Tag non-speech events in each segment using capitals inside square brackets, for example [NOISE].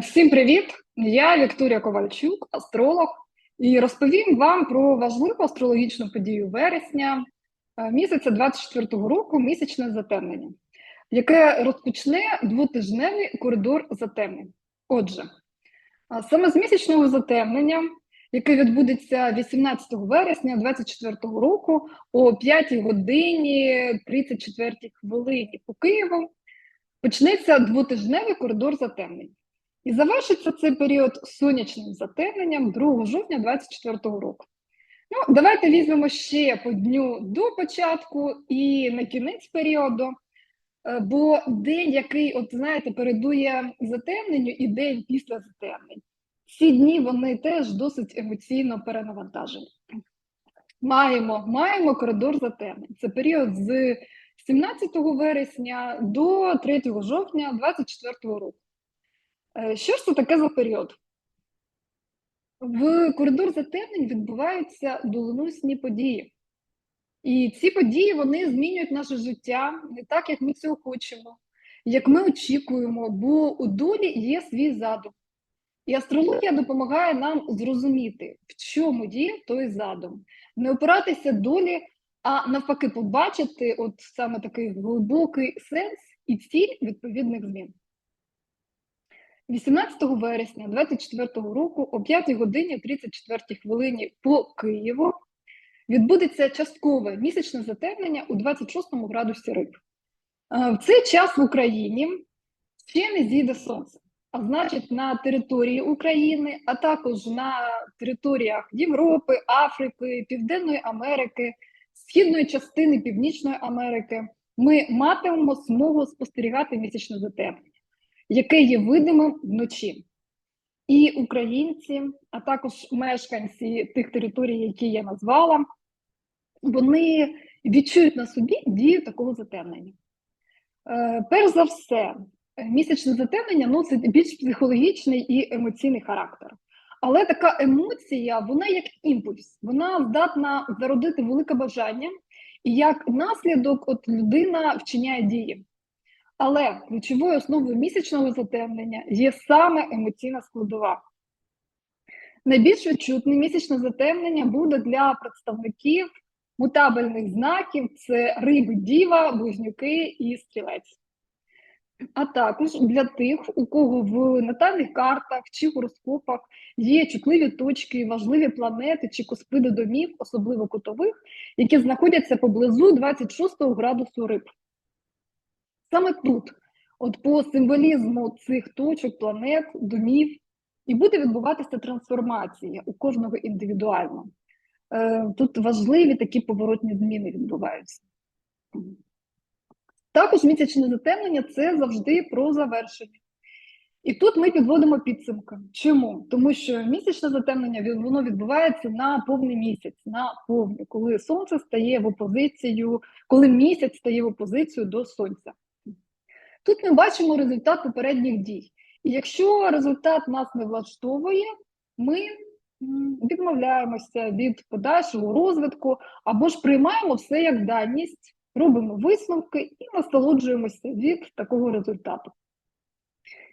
Всім привіт! Я Вікторія Ковальчук, астролог, і розповім вам про важливу астрологічну подію вересня місяця 24-го року місячне затемнення, яке розпочне двотижневий коридор затемнень. Отже, саме з місячного затемнення, яке відбудеться 18 вересня 2024 року о 5 годині 34 хвилині по Києву, почнеться двотижневий коридор затемнень. І завершиться цей період сонячним затемненням 2 жовтня 2024 року. Ну, Давайте візьмемо ще по дню до початку і на кінець періоду, е, бо день, який, от знаєте, передує затемненню, і день після затемнень. Ці дні вони теж досить емоційно перенавантажені. Маємо маємо коридор затемнень. Це період з 17 вересня до 3 жовтня 2024 року. Е, що ж це таке за період? В коридор затемнень відбуваються доленосні події. І ці події вони змінюють наше життя не так, як ми цього хочемо, як ми очікуємо, бо у долі є свій задум. І астрологія допомагає нам зрозуміти, в чому є той задум, не опиратися долі, а навпаки, побачити от саме такий глибокий сенс і ціль відповідних змін. 18 вересня 2024 року о 5 годині 34 хвилині по Києву відбудеться часткове місячне затемнення у 26 градусі риб. В цей час в Україні ще не зійде сонце, а значить, на території України, а також на територіях Європи, Африки, Південної Америки, Східної частини Північної Америки ми матимемо змогу спостерігати місячне затемнення яке є видимим вночі. І українці, а також мешканці тих територій, які я назвала, вони відчують на собі дію такого затемнення. Е, перш за все, місячне затемнення носить більш психологічний і емоційний характер. Але така емоція, вона як імпульс, вона здатна зародити велике бажання, і як наслідок, от людина вчиняє дії. Але ключовою основою місячного затемнення є саме емоційна складова. Найбільш відчутне місячне затемнення буде для представників мутабельних знаків: це риби, діва, близнюки і стрілець. А також для тих, у кого в натальних картах чи гороскопах є чутливі точки, важливі планети чи коспиди домів, особливо кутових, які знаходяться поблизу 26 градусу риб. Саме тут, от по символізму цих точок, планет, домів, і буде відбуватися трансформація у кожного індивідуально. Е, тут важливі такі поворотні зміни відбуваються. Також місячне затемнення це завжди про завершення. І тут ми підводимо підсумки. Чому? Тому що місячне затемнення воно відбувається на повний місяць, на повний, коли сонце стає в опозицію, коли місяць стає в опозицію до сонця. Тут ми бачимо результат попередніх дій. І якщо результат нас не влаштовує, ми відмовляємося від подальшого розвитку або ж приймаємо все як даність, робимо висновки і насолоджуємося від такого результату.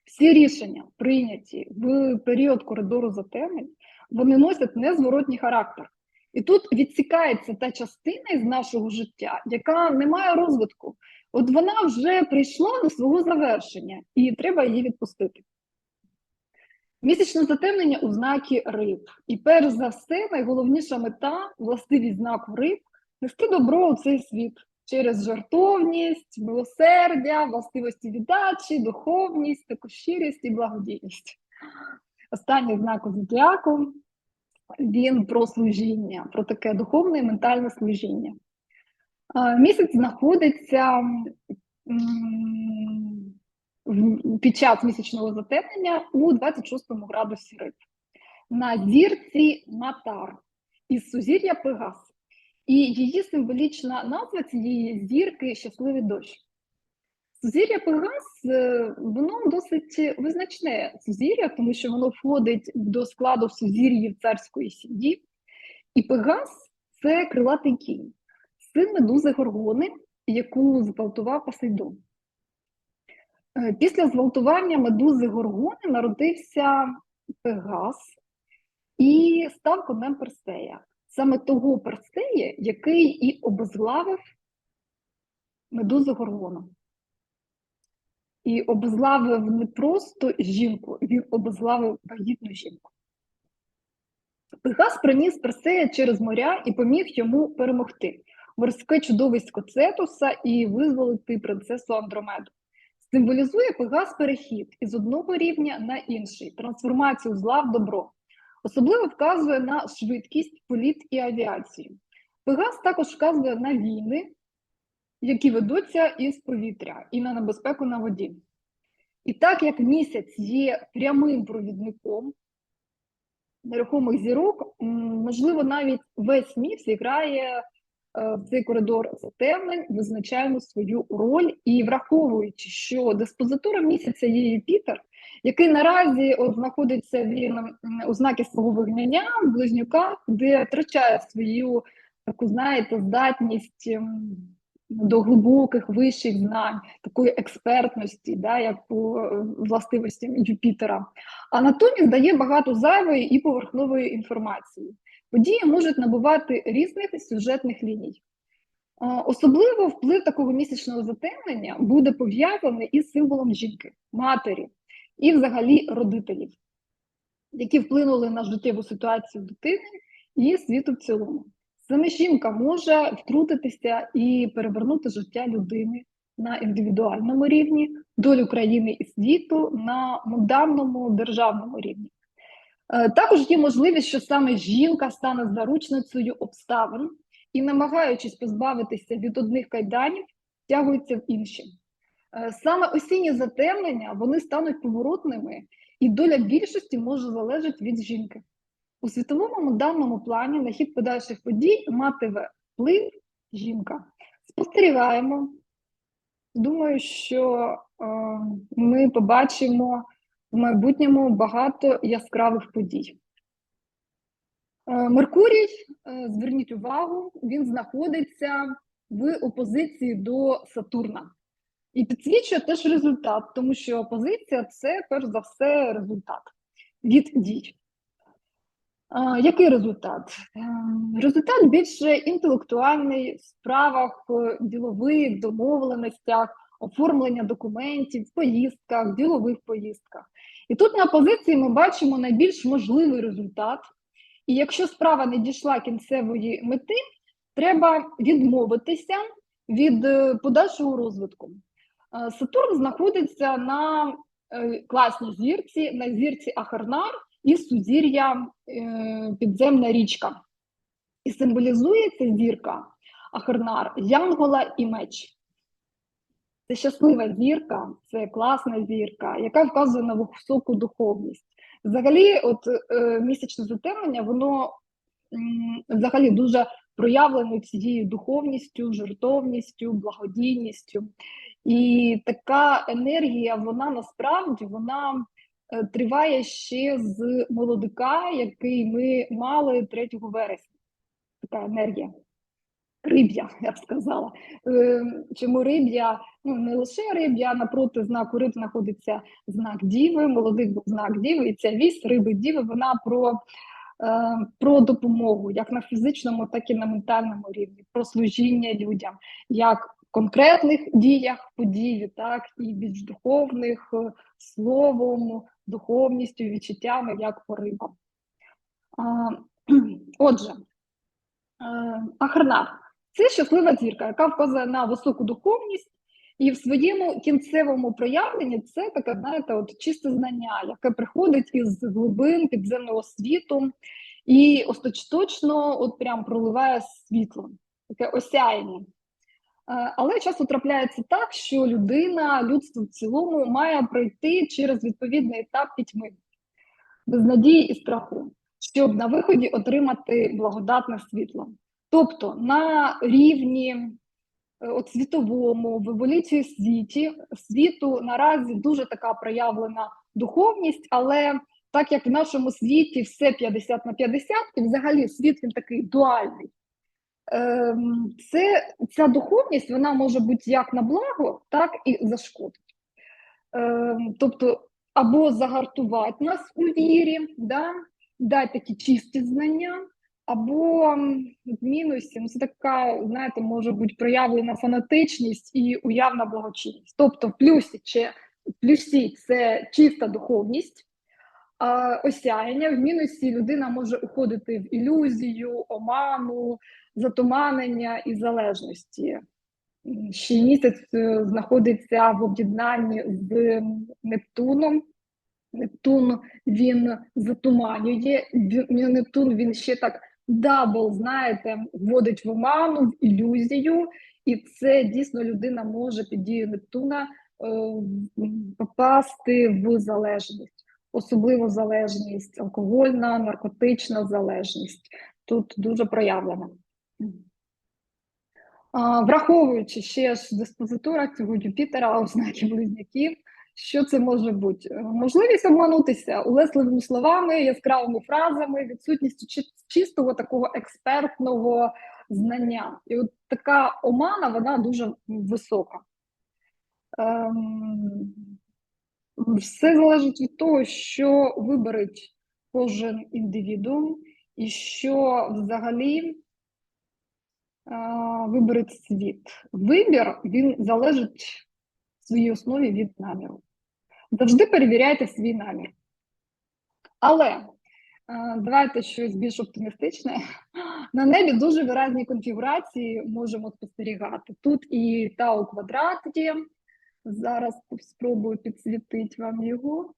Всі рішення, прийняті в період коридору затемнень, вони носять незворотній характер. І тут відсікається та частина із нашого життя, яка не має розвитку, От вона вже прийшла до свого завершення, і треба її відпустити. Місячне затемнення у знакі риб. І перш за все, найголовніша мета властивість знаку риб нести добро у цей світ через жартовність, милосердя, властивості віддачі, духовність, таку щирість і благодійність. Останній знак зодіаку він про служіння, про таке духовне і ментальне служіння. Місяць знаходиться під час місячного затемнення у 26 градусі риб на зірці Матар із сузір'я Пегас. І її символічна назва цієї зірки щасливий дощ. Сузір'я Пегас, е, воно досить визначне сузір'я, тому що воно входить до складу сузір'їв царської сім'ї. І Пегас це крилатий кінь син медузи Горгони, яку зґвалтував Посейдон. Е, Після зґвалтування медузи Горгони народився Пегас і став конем Персея. Саме того Персея, який і обезглавив медузу Горгону. І обезглавив не просто жінку, він обезглавив вагітну жінку. Пегас приніс Персея через моря і поміг йому перемогти морське чудовисько Цетуса і визволити принцесу Андромеду. Символізує Пегас перехід із одного рівня на інший, трансформацію зла в добро. Особливо вказує на швидкість, політ і авіацію. Пегас також вказує на війни, які ведуться із повітря, і на небезпеку на воді. І так як місяць є прямим провідником нерухомих зірок, можливо, навіть весь міф зіграє в цей коридор затемнень, визначаємо свою роль і враховуючи, що диспозитуром місяця є Юпітер, який наразі знаходиться він у знакі свого вигнання в близнюках, де втрачає свою таку, знаєте, здатність до глибоких вищих знань, такої експертності, да, як по е, властивостям Юпітера, а натомість дає багато зайвої і поверхнової інформації. Події можуть набувати різних сюжетних ліній. Особливо вплив такого місячного затемнення буде пов'язаний із символом жінки, матері і взагалі родителів, які вплинули на життєву ситуацію дитини і світу в цілому. Саме жінка може втрутитися і перевернути життя людини на індивідуальному рівні, долю країни і світу на модерному державному рівні. Е, Також є можливість, що саме жінка стане заручницею обставин і, намагаючись позбавитися від одних кайданів, тягується в інші. Е, Саме осінні затемнення вони стануть поворотними, і доля більшості може залежати від жінки. У світовому даному плані на хід подальших подій матиме вплив жінка. Спостерігаємо. Думаю, що е, ми побачимо в майбутньому багато яскравих подій. Е, Меркурій, е, зверніть увагу, він знаходиться в опозиції до Сатурна. І підсвічує теж результат, тому що опозиція це перш за все результат від дій. А, Який результат? Результат більше інтелектуальний в справах е, ділових, домовленостях, оформлення документів, поїздках, ділових поїздках. І тут на позиції ми бачимо найбільш можливий результат. І якщо справа не дійшла кінцевої мети, треба відмовитися від е, подальшого розвитку. Е, Сатурн знаходиться на е, класній зірці, на зірці Ахарнар і сузір'я підземна річка. І символізує ця зірка Ахарнар, Янгола і меч. Це щаслива зірка, це класна зірка, яка вказує на високу духовність. Взагалі, от е, місячне затемнення, воно м, взагалі дуже проявлено цією духовністю, жертовністю, благодійністю. І така енергія, вона насправді вона е, триває ще з молодика, який ми мали 3 вересня. Така енергія. Риб'я, я б сказала. Е, Чому риб'я? Ну, не лише риб'я, напроти знаку риб знаходиться знак Діви, молодик був знак Діви, і ця вість риби Діви, вона про, е, про допомогу, як на фізичному, так і на ментальному рівні, про служіння людям, як в конкретних діях події, так і більш духовних е, словом, духовністю, відчуттями, як по рибам. [CLEARS THROAT] Отже, е, Ахарнар це щаслива зірка, яка вказує на високу духовність, і в своєму кінцевому проявленні це таке, знаєте, от чисте знання, яке приходить із глибин підземного світу і остаточно от прям проливає світло, таке осяяння. Е, Але часто трапляється так, що людина, людство в цілому має пройти через відповідний етап пітьми, безнадії і страху, щоб на виході отримати благодатне світло. Тобто на рівні е, от світовому, в еволюції світі, світу наразі дуже така проявлена духовність, але так як в нашому світі все 50 на 50, і взагалі світ він такий дуальний. Ем, Це, ця духовність вона може бути як на благо, так і зашкодить. Е, тобто, або загартувати нас у вірі, да? дати такі чисті знання, або мінусі, ну, це така, знаєте, може бути проявлена фанатичність і уявна благочинність. Тобто, в плюсі, чи, в плюсі це чиста духовність, осяяння, в мінусі людина може уходити в ілюзію, оману, затуманення і залежності. Ще місяць е, знаходиться в об'єднанні з Нептуном. Нептун він затуманює. Нептун він ще так дабл, знаєте, вводить в оману, в ілюзію, і це дійсно людина може під дією Нептуна е, попасти в залежність, особливо залежність, алкогольна, наркотична залежність. Тут дуже проявлена. Враховуючи ще ж диспозитура цього Юпітера у знакі близняків, що це може бути? Е, Можливість обманутися улесливими словами, яскравими фразами, відсутністю чистого такого експертного знання. І от така омана, вона дуже висока. Ем, все залежить від того, що виберить кожен індивідуум, і що взагалі а, виберуть світ. Вибір він залежить в своїй основі від наміру. Завжди перевіряйте свій намір. Але давайте щось більш оптимістичне. На небі дуже виразні конфігурації можемо спостерігати. Тут і тау квадрат є. Зараз спробую підсвітити вам його.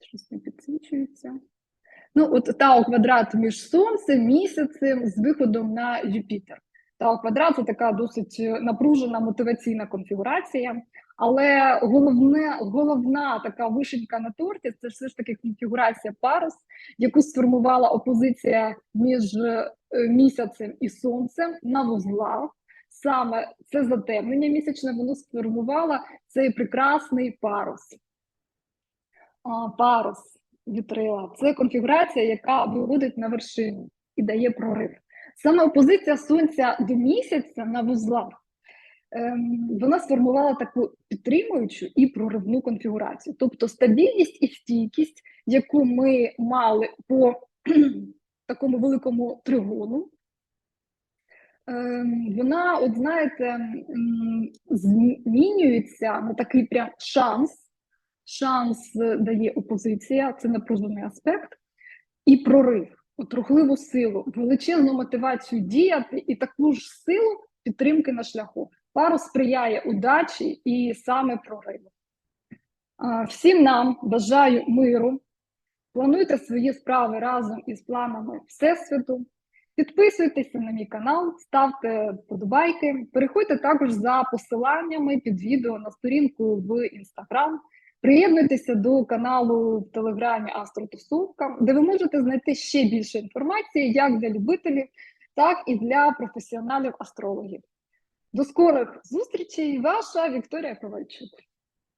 Щось не підсвічується. Ну, от Тау квадрат між Сонцем, місяцем з виходом на Юпітер. Тау квадрат це така досить напружена мотиваційна конфігурація, але головне, головна така вишенька на торті це все ж таки конфігурація парус, яку сформувала опозиція між е, місяцем і сонцем на вузлах. Саме це затемнення місячне воно сформувало цей прекрасний парус. А, парус вітрила. Це конфігурація, яка виводить на вершину і дає прорив. Саме опозиція Сонця до місяця на вузлах ем, вона сформувала таку підтримуючу і проривну конфігурацію. Тобто стабільність і стійкість, яку ми мали по [CLEARS THROAT] такому великому тригону, ем, вона, от знаєте, змінюється на такий прям шанс. Шанс дає опозиція, це напружений аспект, і прорив, от рухливу силу, величезну мотивацію діяти і таку ж силу підтримки на шляху. Пару сприяє удачі і саме прориву. Всім нам бажаю миру. Плануйте свої справи разом із планами Всесвіту. Підписуйтеся на мій канал, ставте вподобайки. Переходьте також за посиланнями під відео на сторінку в інстаграм. Приєднуйтеся до каналу в телеграмі Астротусовка, де ви можете знайти ще більше інформації як для любителів, так і для професіоналів-астрологів. До скорих зустрічей, ваша Вікторія Ковальчук.